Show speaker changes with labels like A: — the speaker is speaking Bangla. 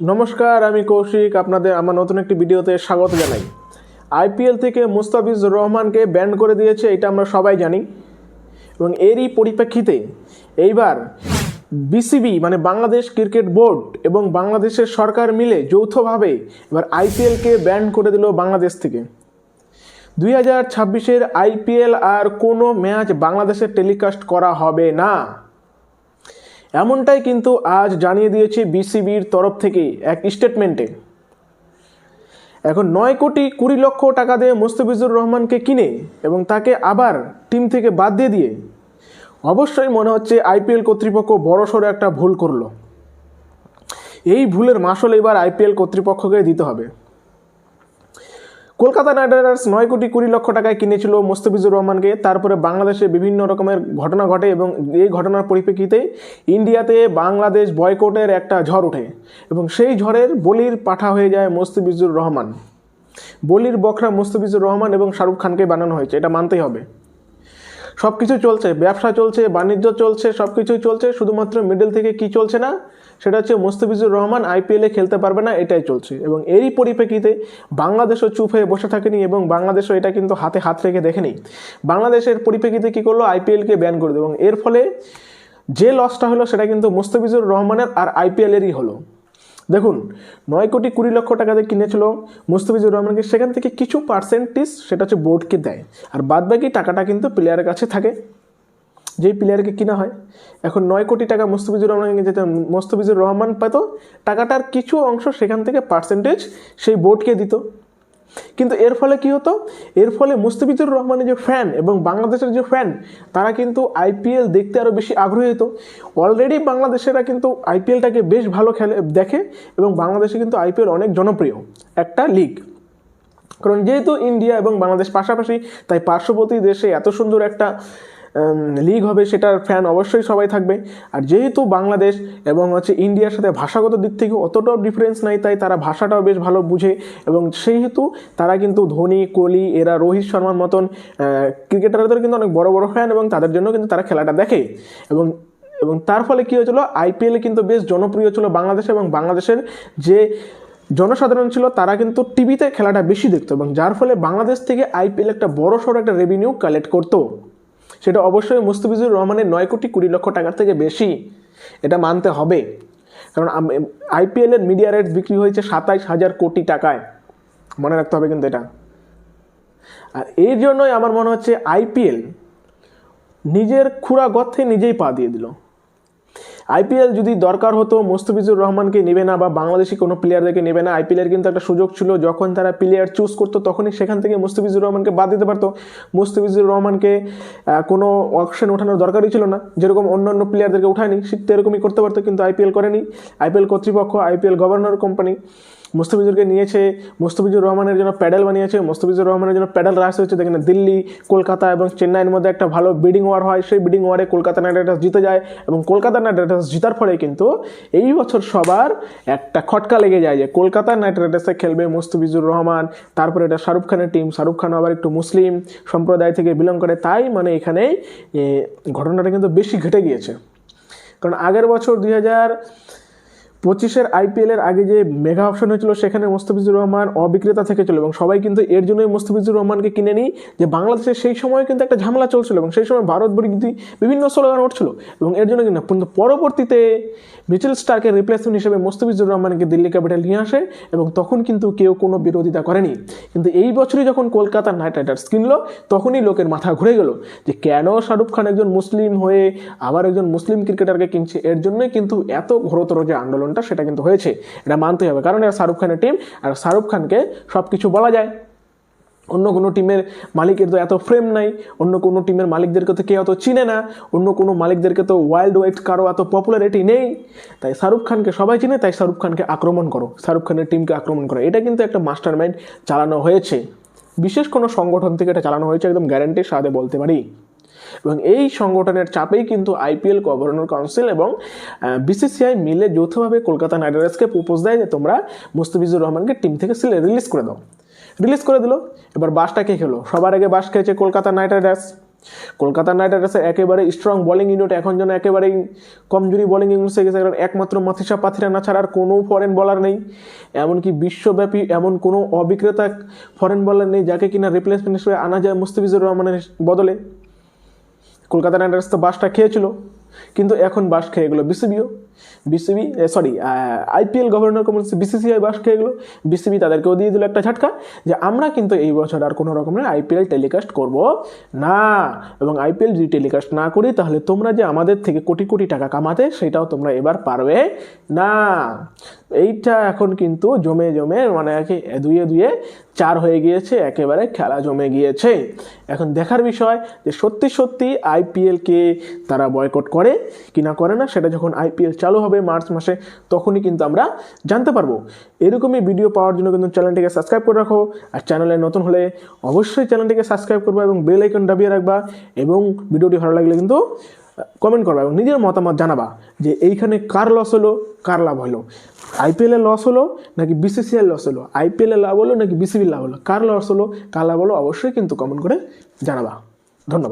A: নমস্কার, আমি কৌশিক। আপনাদের আমার নতুন একটি ভিডিওতে স্বাগত জানাই। আইপিএল থেকে মুস্তাফিজুর রহমানকে ব্যান করে দিয়েছে, এটা আমরা সবাই জানি। এবং এরই পরিপ্রেক্ষিতে এইবার বিসিবি মানে বাংলাদেশ ক্রিকেট বোর্ড এবং বাংলাদেশের সরকার মিলে যৌথভাবে এবার আইপিএলকে ব্যান করে দিল বাংলাদেশ থেকে। দুই হাজার ছাব্বিশের আইপিএল আর কোনো ম্যাচ বাংলাদেশে টেলিকাস্ট করা হবে না। এমনটাই কিন্তু আজ জানিয়ে দিয়েছে বিসিবির তরফ থেকে এক স্টেটমেন্টে এখন নয় কোটি কুড়ি লক্ষ টাকা দিয়ে মুস্তাফিজুর রহমানকে কিনে এবং তাকে আবার টিম থেকে বাদ দিয়ে দিয়ে অবশ্যই মনে হচ্ছে আইপিএল কর্তৃপক্ষ বড়সড় একটা ভুল করল। এই ভুলের মাসল এবার আইপিএল কর্তৃপক্ষকে দিতে হবে। কলকাতা নাইট রাইডার্স নয় কোটি কুড়ি লক্ষ টাকায় কিনেছিল মোস্তাফিজুর রহমানকে। তারপরে বাংলাদেশে বিভিন্ন রকমের ঘটনা ঘটে এবং এই ঘটনার পরিপ্রেক্ষিতে ইন্ডিয়াতে বাংলাদেশ বয়কটের একটা ঝড় ওঠে এবং সেই ঝড়ের বলির পাঠা হয়ে যায় মোস্তাফিজুর রহমান। বলির বখরা মোস্তাফিজুর রহমান এবং শাহরুখ খানকে বানানো হয়েছে, এটা মানতেই হবে। সব কিছু চলছে, ব্যবসা চলছে, বাণিজ্য চলছে সব কিছুই চলছে, শুধুমাত্র মিডল থেকে কি চলছে না, সেটা হচ্ছে মুস্তাফিজুর রহমান আইপিএলে খেলতে পারবে না, এটাই চলছে। এবং এরই পরিপ্রেক্ষিতে বাংলাদেশও চুপ হয়ে বসে থাকেনি এবং বাংলাদেশও এটা কিন্তু হাতে হাত রেখে দেখেনি। বাংলাদেশের পরিপ্রেক্ষিতে কী করল? আইপিএলকে ব্যান করে দেবে। এবং এর ফলে যে লসটা হলো, সেটা কিন্তু মুস্তাফিজুর রহমানের আর আইপিএলেরই হলো। দেখুন, নয় কোটি কুড়ি লক্ষ টাকাতে কিনেছিল মুস্তাফিজুর রহমানকে, সেখান থেকে কিছু পার্সেন্টেজ সেটা হচ্ছে বোর্ডকে দেয়। আর বাদ বাকি টাকাটা কিন্তু প্লেয়ারের কাছে থাকে। যেই প্লেয়ারকে কিনা হয়। এখন নয় কোটি টাকা মুস্তাফিজুর রহমানকে যেতে মুস্তাফিজুর রহমান পেত, টাকাটার কিছু অংশ সেখান থেকে পার্সেন্টেজ সেই বোর্ডকে দিত। কিন্তু এর ফলে কি হতো? এর ফলে মুস্তাফিজুর রহমানের যে ফ্যান এবং বাংলাদেশের যে ফ্যান তারা কিন্তু আইপিএল দেখতে আরও বেশি আগ্রহী হতো। অলরেডি বাংলাদেশেরা কিন্তু আইপিএলটাকে বেশ ভালো খেলে, দেখে এবং বাংলাদেশে কিন্তু আইপিএল অনেক জনপ্রিয় একটা লিগ কারণ যেহেতু ইন্ডিয়া এবং বাংলাদেশ পাশাপাশি, তাই পার্শ্ববর্তী দেশে এত সুন্দর একটা লিগ হবে, সেটার ফ্যান অবশ্যই সবাই থাকবে। আর যেহেতু বাংলাদেশ এবং হচ্ছে ইন্ডিয়ার সাথে ভাষাগত দিক থেকে অতটাও ডিফারেন্স নাই, তাই তারা ভাষাটাও বেশ ভালো বুঝে এবং সেই হেতু তারা কিন্তু ধোনি, কোহলি, এরা রোহিত শর্মার মতন ক্রিকেটারদের কিন্তু অনেক বড় বড় ফ্যান এবং তাদের জন্য কিন্তু তারা খেলাটা দেখে। এবং এবং তার ফলে কী হয়েছিল? আইপিএলে কিন্তু বেশ জনপ্রিয় ছিল বাংলাদেশে এবং বাংলাদেশের যে জনসাধারণ ছিল, তারা কিন্তু টিভিতে খেলাটা বেশি দেখতো এবং যার ফলে বাংলাদেশ থেকে আইপিএল একটা বড় সড়ো একটা রেভিনিউ কালেক্ট করতো। সেটা অবশ্যই মুস্তাফিজুর রহমানের নয় কোটি কুড়ি লক্ষ টাকার থেকে বেশি। এটা মানতে হবে। কারণ আইপিএলের মিডিয়া রেট বিক্রি হয়েছে সাতাইশ হাজার কোটি টাকায়। মনে রাখতে হবে কিন্তু এটা। আর এই জন্যই আমার মনে হচ্ছে আইপিএল নিজের খুঁড়া গর্থে নিজেই পা দিয়ে দিল। আইপিএল যদি দরকার হতো, মুস্তাফিজুর রহমানকে নেবে না বা বাংলাদেশি কোনো প্লেয়ারদেরকে নেবে না, আইপিএলের কিন্তু একটা সুযোগ ছিল। যখন তারা প্লেয়ার চুজ করতো, তখনই সেখান থেকে মুস্তাফিজুর রহমানকে বাদ দিতে পারতো। মুস্তাফিজুর রহমানকে কোনো অপশন ওঠানোর দরকারই ছিল না। যেরকম অন্য অন্য প্লেয়ারদেরকে উঠায়নি সেরকমই এরকমই করতে পারতো, কিন্তু আইপিএল করেনি। আইপিএল কর্তৃপক্ষ, আইপিএল গভর্নর কোম্পানি মুস্তাফিজুরকে নিয়েছে মুস্তাফিজুর রহমানের জন্য প্যাডেল বানিয়েছে মুস্তাফিজুর রহমানের জন্য প্যাডেল রাস হয়েছে। দেখেন দিল্লি কলকাতা এবং চেন্নাইয়ের মধ্যে একটা ভালো বিডিং ওয়ার হয়। সেই বিডিং ওয়ারে কলকাতা নাইট রাইডার্স জিতে যায় এবং কলকাতা নাইট রাইডার্স জিতার ফলে কিন্তু এই বছর সবার একটা খটকা লেগে যায় যে কলকাতা নাইট রাইডার্সে খেলবে মুস্তাফিজুর রহমান। তারপরে এটা শাহরুখ খানের টিম শাহরুখ খান আবার একটু মুসলিম সম্প্রদায় থেকে বিলং করে। তাই মানে এখানে এ, ঘটনাটা কিন্তু বেশি ঘটে গিয়েছে। কারণ আগের বছর দুই হাজার পঁচিশের আইপিএলের আগে যে মেগা অপশন হয়েছিল, সেখানে মুস্তাফিজুর রহমান অবিক্রেতা থেকে ছিল এবং সবাই কিন্তু এর জন্যই মুস্তাফিজুর রহমানকে কিনে নিই যে বাংলাদেশে সেই সময় কিন্তু একটা ঝামেলা চলছিল এবং সেই সময় ভারত বিরোধী বিভিন্ন স্লোগান উঠছিল এবং এর জন্য কিন্তু কিন্তু পরবর্তীতে মিচেল স্টারকে রিপ্লেসমেন্ট হিসেবে মুস্তাফিজুর রহমানকে দিল্লি ক্যাপিটাল নিয়ে আসে এবং তখন কিন্তু কেউ কোনো বিরোধিতা করেনি। কিন্তু এই বছরই যখন কলকাতা নাইট রাইডার্স কিনলো, তখনই লোকের মাথা ঘুরে গেল যে কেন শাহরুখ খান একজন মুসলিম হয়ে আবার একজন মুসলিম ক্রিকেটারকে কিনছে? এর জন্যই কিন্তু এত ঘোরতর যে আন্দোলনটা সেটা কিন্তু হয়েছে, এটা মানতেই হবে। কারণ এটা শাহরুখ খানের টিম আর শাহরুখ খানকে সব কিছু বলা যায়। অন্য কোনো টিমের মালিকের তো এত ফ্রেম নাই, অন্য কোনো টিমের মালিকদেরকে তো কেউ অত চিনে না, অন্য কোনো মালিকদেরকে তো ওয়াইল্ড ওয়াইড কারও এত পপুলারিটি নেই। তাই শাহরুখ খানকে সবাই চিনে, তাই শাহরুখ খানকে আক্রমণ করো, শাহরুখ খানের টিমকে আক্রমণ করো। এটা কিন্তু একটা মাস্টার মাইন্ড চালানো হয়েছে। বিশেষ কোনো সংগঠন থেকে এটা চালানো হয়েছে, একদম গ্যারান্টির সাথে বলতে পারি। এবং এই সংগঠনের চাপেই কিন্তু আইপিএল গভর্নর কাউন্সিল এবং বিসিসিআই মিলে যৌথভাবে কলকাতা নাইট রাইডার্সকে প্রপোজ দেয় যে তোমরা মুস্তাফিজুর রহমানকে টিম থেকে সিলে রিলিজ করে দাও। রিলিজ করে দিল। এবার বাসটা কে খেলো? সবার আগে বাস খেয়েছে Kolkata Knight Riders. Kolkata Knight রাইডার্সের একেবারে স্ট্রং বোলিং ইউনিট এখন যেন একেবারেই কমজোরি বোলিং ইউনিট হয়ে গেছে। কারণ একমাত্র মাথিসা পাথিরানা ছাড়া আর কোনো ফরেন বলার নেই। এমনকি বিশ্বব্যাপী এমন কোনো অবিক্রেতা ফরেন বলার নেই যাকে কিনা রিপ্লেসমেন্ট হিসেবে আনা যায় মুস্তাফিজুর রহমানের বদলে। কলকাতা নাইট রাইডার্স তো বাসটা খেয়েছিল, কিন্তু এখন বাস খেয়ে গেলো বিসিবিও BCB sorry IPL governor committee BCCI bus খেয়ে গেলো। বিসিবি তাদেরকেও দিয়ে দিল একটা ঝাটকা যে আমরা কিন্তু এই বছর আর কোনো রকমের আইপিএল টেলিকাস্ট করব না। এবং আইপিএল যদি টেলিকাস্ট না করি, তাহলে তোমরা যে আমাদের থেকে কোটি কোটি টাকা কামাতে, সেটাও তোমরা এবার পারবে না। এইটা এখন কিন্তু জমে জমে মানে দুয়ে দুয়ে চার হয়ে গিয়েছে, একেবারে খেলা জমে গিয়েছে। এখন দেখার বিষয় যে সত্যি সত্যি আইপিএলকে তারা বয়কট করে কি না করে না, সেটা যখন আইপিএল চালু হবে মার্চ মাসে, তখনই কিন্তু আমরা জানতে পারব। এরকমই ভিডিও পাওয়ার জন্য কিন্তু চ্যানেলটিকে সাবস্ক্রাইব করে রাখো, আর চ্যানেলে নতুন হলে অবশ্যই চ্যানেলটিকে সাবস্ক্রাইব করবা এবং বেল আইকন দাবিয়ে রাখবা, এবং ভিডিওটি ভালো লাগলে কিন্তু কমেন্ট করবা এবং নিজের মতামত জানাবা যে এইখানে কার লস হলো, কার লাভ হলো। আইপিএলে লস হলো নাকি বিসিসিআই লস হলো? আইপিএলে লাভ হলো নাকি বিসিবির লাভ হলো? কার লস হলো, কার লাভ হলো, অবশ্যই কিন্তু কমেন্ট করে জানাবা। ধন্যবাদ।